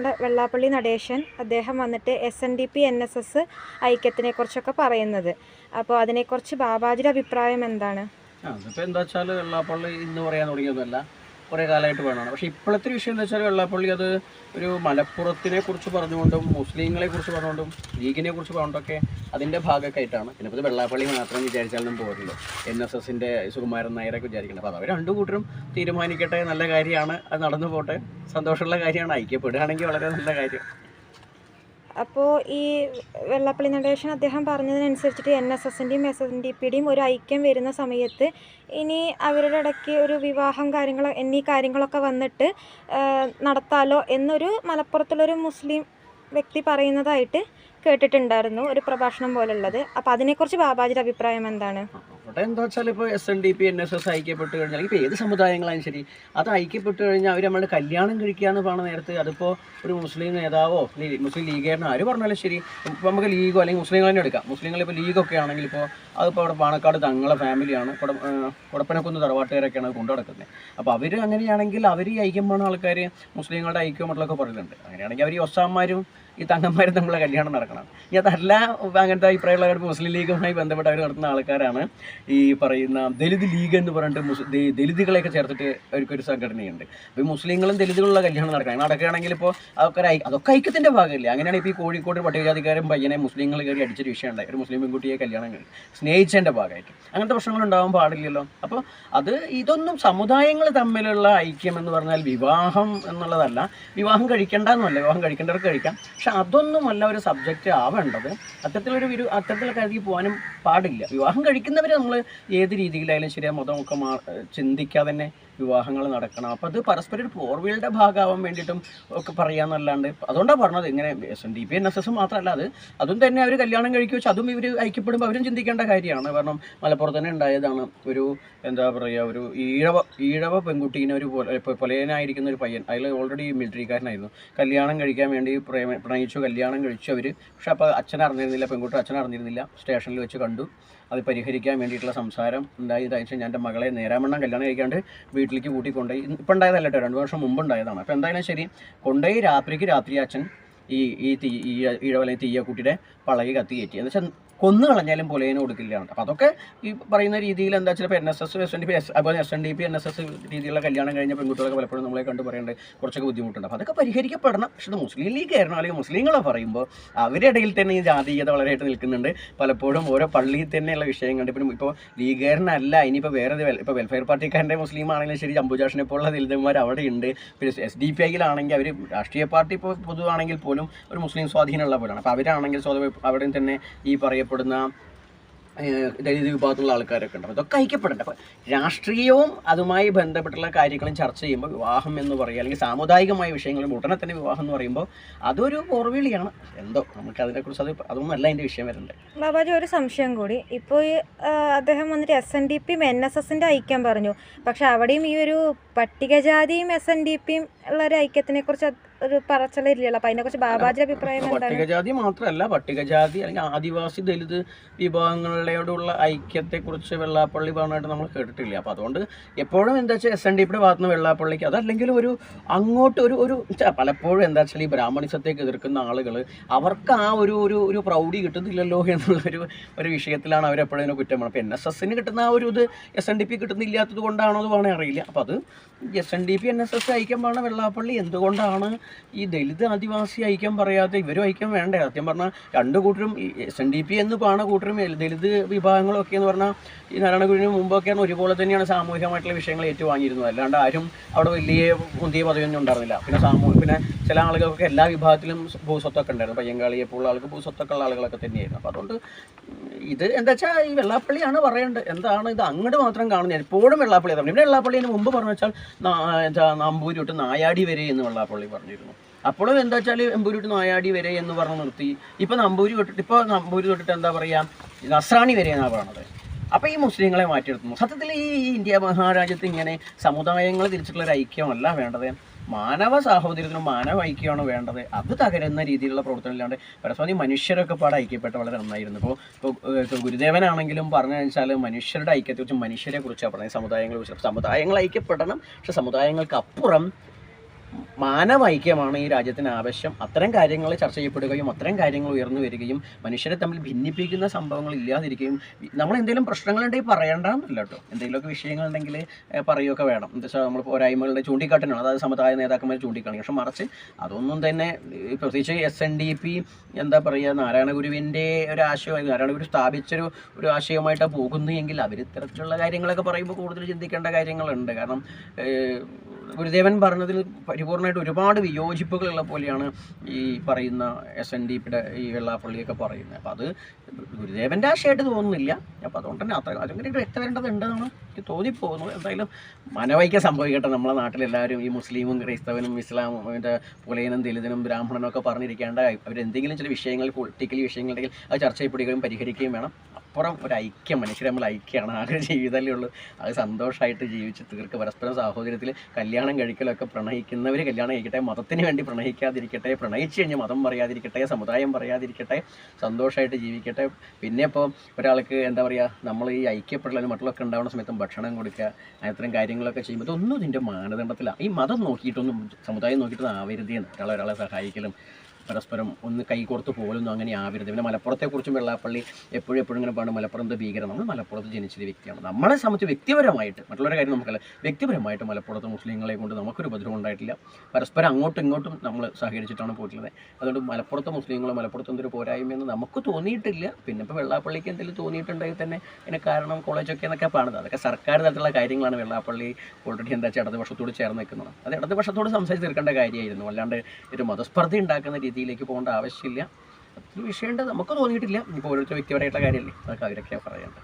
നമ്മുടെ വെള്ളാപ്പള്ളി നടേശൻ അദ്ദേഹം വന്നിട്ട് S N D P N S S ഐക്യത്തിനെ കുറിച്ചൊക്കെ പറയുന്നത്. അപ്പോൾ അതിനെക്കുറിച്ച് ബാബാജിയുടെ അഭിപ്രായം എന്താണ്? അതിപ്പോൾ എന്താ വെച്ചാൽ വെള്ളാപ്പള്ളി ഇന്ന് പറയാൻ തുടങ്ങിയതൊന്നുമല്ല കുറേ കാലമായിട്ട് വേണമാണ്. പക്ഷേ ഇപ്പോഴത്തെ വിഷയം എന്ന് വെച്ചാൽ വെള്ളാപ്പള്ളി അത് ഒരു മലപ്പുറത്തിനെ കുറിച്ച് പറഞ്ഞുകൊണ്ടും മുസ്ലിങ്ങളെ കുറിച്ച് പറഞ്ഞുകൊണ്ടും ലീഗിനെ കുറിച്ച് പറഞ്ഞുകൊണ്ടൊക്കെ അതിന്റെ ഭാഗമൊക്കെ ആയിട്ടാണ്. പിന്നെ ഇപ്പോൾ ഇത് വെള്ളാപ്പള്ളി മാത്രം വിചാരിച്ചാലൊന്നും പോരല്ലോ. എൻ എസ് എസിന്റെ സുകുമാരൻ നായരൊക്കെ വിചാരിക്കണം അപ്പോൾ അവർ രണ്ടു കൂട്ടരും തീരുമാനിക്കട്ടെ നല്ല കാര്യമാണ് അത് നടന്നു പോട്ടെ. സന്തോഷമുള്ള കാര്യമാണ് ഐക്യപ്പെടുകയാണെങ്കിൽ വളരെ നല്ല കാര്യം. അപ്പോൾ ഈ വെള്ളപ്പള്ളി നടേശൻ അദ്ദേഹം പറഞ്ഞതിനനുസരിച്ചിട്ട് എൻ എസ് എസിന്റെയും എസ് എൻ ഡി പിയുടെയും ഒരു ഐക്യം വരുന്ന സമയത്ത് ഇനി അവരുടെ ഇടയ്ക്ക് ഒരു വിവാഹം കാര്യങ്ങൾ എന്നീ കാര്യങ്ങളൊക്കെ വന്നിട്ട് നടത്താലോ എന്നൊരു മലപ്പുറത്തുള്ളൊരു മുസ്ലിം വ്യക്തി പറയുന്നതായിട്ട് കേട്ടിട്ടുണ്ടായിരുന്നു ഒരു പ്രഭാഷണം പോലുള്ളത്. അപ്പോൾ അതിനെക്കുറിച്ച് ബാബാജിയുടെ അഭിപ്രായം എന്താണ്? അവിടെ എന്താ വെച്ചാൽ ഇപ്പോൾ S N D P N S S ഐക്യപ്പെട്ട് കഴിഞ്ഞാൽ ഇപ്പോൾ ഏത് സമുദായങ്ങളായാലും ശരി അത് ഐക്യപ്പെട്ട് കഴിഞ്ഞാൽ അവർ നമ്മുടെ കല്യാണം കഴിക്കുകയെന്ന് പറഞ്ഞ നേരത്ത് അതിപ്പോൾ ഒരു മുസ്ലിം നേതാവോ മുസ്ലിം ലീഗേറിനോ ആര് പറഞ്ഞാലും ശരി ഇപ്പോൾ നമുക്ക് ലീഗോ അല്ലെങ്കിൽ മുസ്ലിങ്ങൾ തന്നെ എടുക്കാം. മുസ്ലിങ്ങൾ ഇപ്പോൾ ലീഗൊക്കെ ആണെങ്കിൽ ഇപ്പോൾ അതിപ്പോൾ അവിടെ പാണക്കാട് തങ്ങളെ ഫാമിലിയാണ് കുട കുടപ്പനക്കുന്ന് തറവാട്ടുകാരൊക്കെയാണ് കൊണ്ടു നടക്കുന്നത് അപ്പോൾ അവർ അങ്ങനെയാണെങ്കിൽ അവർ ഈ ഐക്യം പോണ ആൾക്കാർ മുസ്ലിങ്ങളുടെ ഐക്യം മറ്റുള്ളതൊക്കെ പറയുന്നുണ്ട്. അങ്ങനെയാണെങ്കിൽ അവർ ഈ ഒസാന്മാരും ഈ തങ്ങന്മാരും തമ്മിലുള്ള കല്യാണം നടക്കണം. ഇനി അതല്ല അങ്ങനത്തെ അഭിപ്രായമുള്ളവർ മുസ്ലിം ലീഗുമായി ബന്ധപ്പെട്ട് അവർ നടത്തുന്ന ആൾക്കാരാണ്. ഈ പറയുന്ന ദലിത് ലീഗ് എന്ന് പറഞ്ഞിട്ട് ദലിതുകളെയൊക്കെ ചേർത്തിട്ട് അവർക്കൊരു സംഘടനയുണ്ട്. അപ്പോൾ മുസ്ലിങ്ങളും ദലിതുകളുള്ള കല്യാണം നടക്കണം. നടക്കുകയാണെങ്കിൽ ഇപ്പോൾ അതൊക്കെ ഒരു അതൊക്കെ ഐക്യത്തിന്റെ ഭാഗമല്ലേ? അങ്ങനെയാണ് ഇപ്പോൾ ഈ കോഴിക്കോട് പട്ടികജാതിക്കാരും പയ്യനെ മുസ്ലിങ്ങൾ കയറി അടിച്ചൊരു വിഷയം ഉണ്ടായി ഒരു മുസ്ലിം പെൺകുട്ടിയെ കല്യാണം കഴിഞ്ഞു സ്നേഹിച്ചതിന്റെ ഭാഗമായിട്ട്. അങ്ങനത്തെ പ്രശ്നങ്ങൾ ഉണ്ടാവാൻ പാടില്ലല്ലോ. അപ്പോൾ അത് ഇതൊന്നും സമുദായങ്ങൾ തമ്മിലുള്ള ഐക്യം എന്ന് പറഞ്ഞാൽ വിവാഹം എന്നുള്ളതല്ല. വിവാഹം കഴിക്കേണ്ട എന്നല്ല വിവാഹം കഴിക്കേണ്ടവർക്ക് കഴിക്കാം. പക്ഷെ അതൊന്നുമല്ല ഒരു സബ്ജക്റ്റ് ആവേണ്ടത്. അത്തരത്തിലൊരു അത്തരത്തിലൊക്കെ കാര്യത്തിൽ പോകാനും പാടില്ല. വിവാഹം കഴിക്കുന്നവരെ നമ്മൾ ഏത് രീതിയിലായാലും ശരിയാ മതമൊക്കെ മാ ചിന്തിക്കാതെ തന്നെ വിവാഹങ്ങൾ നടക്കണം. അപ്പോൾ അത് പരസ്പരം ഒരു പോർവിയുടെ ഭാഗമാവാൻ വേണ്ടിയിട്ടും ഒക്കെ പറയാമെന്നല്ലാണ്ട് അതുകൊണ്ടാണ് പറഞ്ഞത്. ഇങ്ങനെ S N D P N S S മാത്രമല്ല അത് അതും തന്നെ അവർ കല്യാണം കഴിക്കുക വെച്ചാൽ അതും ഇവർ ഐക്യപ്പെടുമ്പോൾ അവരും ചിന്തിക്കേണ്ട കാര്യമാണ്. കാരണം മലപ്പുറത്ത് തന്നെ ഉണ്ടായതാണ് ഒരു എന്താ പറയുക ഒരു ഈഴവ ഈഴവ പെൺകുട്ടീനെ ഒരു പൊല- പൊലയനായിരിക്കുന്ന ഒരു പയ്യൻ. അതിൽ ഓൾറെഡി മിലിറ്ററിക്കാരനായിരുന്നു കല്യാണം കഴിക്കാൻ വേണ്ടി പ്രണയിച്ചു കല്യാണം കഴിച്ചു അവർ പക്ഷെ അപ്പോൾ അച്ഛൻ അറിഞ്ഞിരുന്നില്ല പെൺകുട്ടി അച്ഛൻ അറിഞ്ഞിരുന്നില്ല സ്റ്റേഷനിൽ വെച്ച് കണ്ടു. അത് പരിഹരിക്കാൻ വേണ്ടിയിട്ടുള്ള സംസാരം ഉണ്ടായി. വെച്ചാൽ ഞാൻ എന്റെ മകളെ നേരാമണ്ണം കല്യാണം കഴിക്കാണ്ട് വീട്ടിലേക്ക് കൂട്ടി കൊണ്ടുപോയി ഇപ്പം ഉണ്ടായതല്ല കേട്ടോ രണ്ട് വർഷം മുമ്പ് ഉണ്ടായതാണ്. അപ്പോൾ എന്തായാലും ശരി കൊണ്ടുപോയി രാത്രിക്ക് രാത്രി അച്ഛൻ ഈ ഈ തീ ഈ ഇഴവല തീയക്കുട്ടിയുടെ പളകി കത്തി കയറ്റി. എന്ന് വെച്ചാൽ കൊന്നു കളഞ്ഞാലും പൊലേനെ കൊടുക്കില്ല അപ്പോൾ അതൊക്കെ ഈ പറയുന്ന രീതിയിൽ എന്താ വെച്ചാൽ ഇപ്പോൾ N S S S N D P S അതുപോലെ S N D P N S S രീതിയിലുള്ള കല്യാണം കഴിഞ്ഞ പെൺകുട്ടികളൊക്കെ പലപ്പോഴും നമ്മളെ കണ്ട് പറയേണ്ട. കുറച്ചൊക്കെ ബുദ്ധിമുട്ടുണ്ട്. അപ്പോൾ അതൊക്കെ പരിഹരിക്കപ്പെടണം. പക്ഷേ മുസ്ലിം ലീഗ് ആയിരുന്നു അല്ലെങ്കിൽ മുസ്ലിങ്ങളെ പറയുമ്പോൾ അവരുടെ ഇടയിൽ തന്നെ ഈ ജാതീയത വളരെയായിട്ട് നിൽക്കുന്നുണ്ട്. പലപ്പോഴും ഓരോ പള്ളിയിൽ തന്നെയുള്ള വിഷയം കണ്ട് ഇപ്പം ഇപ്പോൾ ലീഗുകാരനല്ല. ഇനിയിപ്പോൾ വേറെ ഇപ്പോൾ വെൽഫെയർ പാർട്ടിക്കാരന്റെ മുസ്ലിം ആണെങ്കിലും ശരി ജംബുജാഷിനെ പോലുള്ള ദലിതന്മാർ അവിടെ ഉണ്ട്. പിന്നെ എസ് ഡി പി ഐയിലാണെങ്കിൽ അവർ രാഷ്ട്രീയ പാർട്ടി ഇപ്പോൾ പൊതുവാണെങ്കിൽ പോലും ഒരു മുസ്ലിം സ്വാധീനമുള്ള പോലെയാണ് അപ്പോൾ അവരാണെങ്കിൽ സ്വതവേ അവിടെയും തന്നെ ഈ പറയപ്പെടുന്ന ദലിത് വിഭാഗത്തിലുള്ള ആൾക്കാരൊക്കെ ഉണ്ട്. അപ്പോൾ ഇതൊക്കെ ഐക്യപ്പെടേണ്ട. അപ്പോൾ രാഷ്ട്രീയവും അതുമായി ബന്ധപ്പെട്ടുള്ള കാര്യങ്ങളും ചർച്ച ചെയ്യുമ്പോൾ വിവാഹം എന്ന് പറയുക അല്ലെങ്കിൽ സാമുദായികമായ വിഷയങ്ങളും ഉടനെ തന്നെ വിവാഹം എന്ന് പറയുമ്പോൾ അതൊരു ഓർവിളിയാണ് എന്തോ നമുക്ക് അതിനെക്കുറിച്ച് അത് അതൊന്നും അല്ല അതിന്റെ വിഷയം വരുന്നത്. ബാബാജി ഒരു സംശയം കൂടി. ഇപ്പോൾ ഈ അദ്ദേഹം വന്നിട്ട് എസ് എൻ ഡി പിയും എൻ എസ് എസിന്റെ ഐക്യം പറഞ്ഞു. പക്ഷെ അവിടെയും ഈ ഒരു പട്ടികജാതിയും എസ് എൻ ഡി പിയും ഉള്ള ഒരു ഐക്യത്തിനെ കുറിച്ച് ഒരു പറച്ചിലില്ലല്ലോ അപ്പൊ അതിനെ കുറിച്ച് ബാബാജിയുടെ അഭിപ്രായം എന്താണ്? പട്ടികജാതി മാത്രമല്ല പട്ടികജാതി അല്ലെങ്കിൽ ആദിവാസി ദലിത് വിഭാഗങ്ങളോടുള്ള ഐക്യത്തെക്കുറിച്ച് വെള്ളാപ്പള്ളി പറഞ്ഞിട്ട് നമ്മൾ കേട്ടിട്ടില്ല? അപ്പോൾ അതുകൊണ്ട് എപ്പോഴും എന്താ വെച്ചാൽ എസ് എൻ ഡി പിയുടെ ഭാഗത്ത് നിന്ന് വെള്ളാപ്പള്ളിക്ക് അതല്ലെങ്കിൽ ഒരു അങ്ങോട്ട് ഒരു ഒരു പലപ്പോഴും എന്താ വെച്ചാൽ ഈ ബ്രാഹ്മണിസത്തേക്ക് എതിർക്കുന്ന ആളുകൾ അവർക്ക് ആ ഒരു ഒരു ഒരു പ്രൗഢി കിട്ടുന്നില്ലല്ലോ എന്നുള്ളൊരു ഒരു വിഷയത്തിലാണ് അവരെപ്പോഴും ഇതിനെ കുറ്റം പറയുന്നത് അപ്പോൾ എൻ എസ് എസിന് കിട്ടുന്ന ആ ഒരു ഇത് എസ് എൻ ഡി പി കിട്ടുന്നില്ലാത്തത് കൊണ്ടാണോ എന്ന് വേണേൽ അറിയില്ല. അപ്പോൾ അത് S N D P N S S ഐക്യം പറഞ്ഞ വെള്ളാപ്പള്ളി എന്തുകൊണ്ടാണ് ഈ ദലിത് ആദിവാസി ഐക്യം പറയാതെ ഇവരും ഐക്യം വേണ്ടേ? സത്യം പറഞ്ഞാൽ രണ്ട് കൂട്ടരും എസ് എൻ ഡി പി എന്ന് പാണ കൂട്ടരും ദലിത് വിഭാഗങ്ങളൊക്കെ എന്ന് പറഞ്ഞാൽ ഈ നാരായണഗുരുവിന് മുമ്പൊക്കെ ഒരുപോലെ തന്നെയാണ് സാമൂഹികമായിട്ടുള്ള വിഷയങ്ങൾ ഏറ്റുവാങ്ങിയിരുന്നത്. അല്ലാണ്ട് ആരും അവിടെ വലിയ മുന്തിയ പദവിയൊന്നും ഉണ്ടായിരുന്നില്ല. പിന്നെ സാമൂഹ്യ പിന്നെ ചില ആളുകൾക്ക് എല്ലാ വിഭാഗത്തിലും ഭൂസ്വത്തൊക്കെ ഉണ്ടായിരുന്നു. പയ്യങ്കാളിയെ പോലുള്ള ആൾക്ക് ഭൂസ്വത്തൊക്കെ ഉള്ള ആളുകളൊക്കെ തന്നെയായിരുന്നു. അപ്പോൾ അതുകൊണ്ട് ഇത് എന്താ വെച്ചാൽ ഈ വെള്ളാപ്പള്ളിയാണ് പറയേണ്ടത്. എന്താണ് ഇത് അങ്ങോട്ട് മാത്രം കാണുന്നത്? എപ്പോഴും വെള്ളാപ്പള്ളി പറഞ്ഞു ഇവിടെ വെള്ളാപ്പള്ളിന് മുമ്പ് പറഞ്ഞു വെച്ചാൽ എന്താ നമ്പൂരി തൊട്ട് നായാടി വരെ എന്ന് വെള്ളാപ്പള്ളി പറഞ്ഞിരുന്നു അപ്പോഴും എന്താ വെച്ചാൽ എമ്പൂരി നോയാടി വരെ എന്ന് പറഞ്ഞ് നിർത്തി. ഇപ്പം നമ്പൂരി തൊട്ടിട്ട് ഇപ്പോൾ നമ്പൂരി തൊട്ടിട്ട് എന്താ പറയുക നസ്രാണി വരെ എന്നാണ് പറയണത്. അപ്പോൾ ഈ മുസ്ലിങ്ങളെ മാറ്റിയെടുക്കുന്നു. സത്യത്തിൽ ഈ ഇന്ത്യ മഹാരാജ്യത്ത് ഇങ്ങനെ സമുദായങ്ങൾ തിരിച്ചിട്ടുള്ള ഒരു ഐക്യമല്ല വേണ്ടത്. മാനവ സാഹോദര്യത്തിനും മാനവ ഐക്യമാണ് വേണ്ടത്. അത് തകരുന്ന രീതിയിലുള്ള പ്രവർത്തനമില്ലാണ്ട് പരസ്പരം മനുഷ്യരൊക്കെ പാടെ ഐക്യപ്പെട്ട വളരെ നന്നായിരുന്നു. ഇപ്പോൾ ഇപ്പോൾ ഗുരുദേവനാണെങ്കിലും പറഞ്ഞു വെച്ചാൽ മനുഷ്യരുടെ ഐക്യത്തെക്കുറിച്ച് മനുഷ്യരെ കുറിച്ചാണ് പറഞ്ഞത്. സമുദായങ്ങളെ കുറിച്ച്. സമുദായങ്ങൾ ഐക്യപ്പെടണം. പക്ഷെ സമുദായങ്ങൾക്ക് അപ്പുറം മാനവ ഐക്യമാണ് ഈ രാജ്യത്തിന് ആവശ്യം. അത്തരം കാര്യങ്ങൾ ചർച്ച ചെയ്യപ്പെടുകയും അത്തരം കാര്യങ്ങൾ ഉയർന്നു വരികയും മനുഷ്യരെ തമ്മിൽ ഭിന്നിപ്പിക്കുന്ന സംഭവങ്ങൾ ഇല്ലാതിരിക്കുകയും നമ്മൾ എന്തെങ്കിലും പ്രശ്നങ്ങളുണ്ടെങ്കിൽ പറയേണ്ടെന്നല്ല കേട്ടോ. എന്തെങ്കിലുമൊക്കെ വിഷയങ്ങൾ ഉണ്ടെങ്കിൽ പറയുകയൊക്കെ വേണം. എന്താ വെച്ചാൽ നമ്മൾ പോരായ്മകളുടെ ചൂണ്ടിക്കാട്ടനാണ്. അതായത് സമുദായ നേതാക്കന്മാർ ചൂണ്ടിക്കാണി പക്ഷെ മറിച്ച് അതൊന്നും തന്നെ പ്രത്യേകിച്ച് എസ് എൻ ഡി പി എന്താ പറയുക നാരായണ ഗുരുവിന്റെ ഒരു ആശയമായി നാരായണ ഗുരു സ്ഥാപിച്ചൊരു ഒരു ആശയമായിട്ടാണ് പോകുന്നു എങ്കിൽ അവർ ഇത്തരത്തിലുള്ള കാര്യങ്ങളൊക്കെ പറയുമ്പോൾ കൂടുതൽ ചിന്തിക്കേണ്ട കാര്യങ്ങളുണ്ട്. കാരണം ഗുരുദേവൻ പറഞ്ഞതിൽ പരിപൂർണമായിട്ട് ഒരുപാട് വിയോജിപ്പുകളുള്ള പോലെയാണ് ഈ പറയുന്ന എസ് എൻ ഡി പിയുടെ ഈ വെള്ളാപ്പള്ളിയൊക്കെ പറയുന്നത്. അപ്പോൾ അത് ഗുരുദേവന്റെ ആശയമായിട്ട് തോന്നുന്നില്ല. അപ്പോൾ അതുകൊണ്ട് തന്നെ അത്ര അതും അതിങ്ങനെ വ്യക്തവരേണ്ടതുണ്ടെന്നാണ് എനിക്ക് തോന്നിപ്പോകുന്നു എന്തായാലും മനവൈക്യം സംഭവിക്കട്ടെ. നമ്മളെ നാട്ടിലെല്ലാവരും ഈ മുസ്ലിമും ക്രൈസ്തവനും ഇസ്ലാമും അതിന്റെ പുലയനും ദലിതനും ബ്രാഹ്മണനും ഒക്കെ പറഞ്ഞിരിക്കേണ്ട അവരെന്തെങ്കിലും ചില വിഷയങ്ങൾ പൊളിറ്റിക്കൽ വിഷയങ്ങളുണ്ടെങ്കിൽ അത് ചർച്ച ചെയ്യപ്പെടുകയും പരിഹരിക്കുകയും വേണം. അപ്പുറം ഒരു ഐക്യം മനുഷ്യർ നമ്മൾ ഐക്യമാണ്. ആ ഒരു ജീവിതമല്ലേ ഉള്ളൂ. അത് സന്തോഷമായിട്ട് ജീവിച്ച് തീർക്കുക. പരസ്പരം സാഹോദര്യത്തിൽ കല്യാണം കഴിക്കലൊക്കെ പ്രണയിക്കുന്നവർ കല്യാണം കഴിക്കട്ടെ മതത്തിന് വേണ്ടി പ്രണയിക്കാതിരിക്കട്ടെ പ്രണയിച്ച് കഴിഞ്ഞ് മതം പറയാതിരിക്കട്ടെ സമുദായം പറയാതിരിക്കട്ടെ സന്തോഷമായിട്ട് ജീവിക്കട്ടെ. പിന്നെ ഇപ്പോൾ ഒരാൾക്ക് എന്താ പറയുക നമ്മൾ ഈ ഐക്യപ്പെടലും മറ്റുള്ളൊക്കെ ഉണ്ടാവുന്ന സമയത്തും ഭക്ഷണം കൊടുക്കുക അത്തരം കാര്യങ്ങളൊക്കെ ചെയ്യുമ്പോൾ ഇതൊന്നും ഇതിന്റെ മാനദണ്ഡത്തിലാണ് ഈ മതം നോക്കിയിട്ടൊന്നും സമുദായം നോക്കിയിട്ടൊന്നും ആവരുത് എന്ന്. ഒരാളെ ഒരാളെ സഹായിക്കലും പരസ്പരം ഒന്ന് കൈകോർത്ത് പോലൊന്നും അങ്ങനെ ആവരുത്. പിന്നെ മലപ്പുറത്തെക്കുറിച്ചും വെള്ളാപ്പള്ളി എപ്പോഴും എപ്പോഴും ഇങ്ങനെ പറഞ്ഞു മലപ്പുറം എന്ത് ഭീകരം നമ്മൾ മലപ്പുറത്ത് ജനിച്ചൊരു വ്യക്തിയാണ്. നമ്മളെ സംബന്ധിച്ച് വ്യക്തിപരമായിട്ട് മറ്റുള്ളവരെ കാര്യം നമുക്കല്ല വ്യക്തിപരമായിട്ട് മലപ്പുറത്ത് മുസ്ലിങ്ങളെ കൊണ്ട് നമുക്കൊരു ഉപദ്രവം ഉണ്ടായിട്ടില്ല. പരസ്പരം അങ്ങോട്ടും ഇങ്ങോട്ടും നമ്മൾ സഹകരിച്ചിട്ടാണ് പോയിട്ടുള്ളത്. അതുകൊണ്ട് മലപ്പുറത്തെ മുസ്ലിങ്ങളോ മലപ്പുറത്ത് എന്തൊരു പോരായ്മയെന്ന് നമുക്ക് തോന്നിയിട്ടില്ല. പിന്നെ ഇപ്പോൾ വെള്ളാപ്പള്ളിക്ക് എന്തെങ്കിലും തോന്നിയിട്ടുണ്ടെങ്കിൽ തന്നെ അതിന് കാരണം കോളേജൊക്കെ എന്നൊക്കെ പാടുന്നത് അതൊക്കെ സർക്കാർ തരത്തിലുള്ള കാര്യങ്ങളാണ് വെള്ളാപ്പള്ളി ഓൾറെഡി എന്താ വെച്ചാൽ ഇടതുപക്ഷത്തോട് ചേർന്ന് നിൽക്കുന്നത്. അത് ഇടതുപക്ഷത്തോട് സംസാരിച്ച് തീർക്കേണ്ട കാര്യമായിരുന്നു. അല്ലാണ്ട് ഒരു മതസ്പർദ്ധ ഉണ്ടാക്കുന്ന രീതിയിലേക്ക് പോകേണ്ട ആവശ്യമില്ല. അതൊരു വിഷയമുണ്ട്. നമുക്ക് തോന്നിയിട്ടില്ല. ഇപ്പോൾ ഓരോരുത്തർ വ്യക്തിപരമായിട്ടുള്ള കാര്യമല്ലേ? അതൊക്കെ അവരൊക്കെ പറയേണ്ടത്.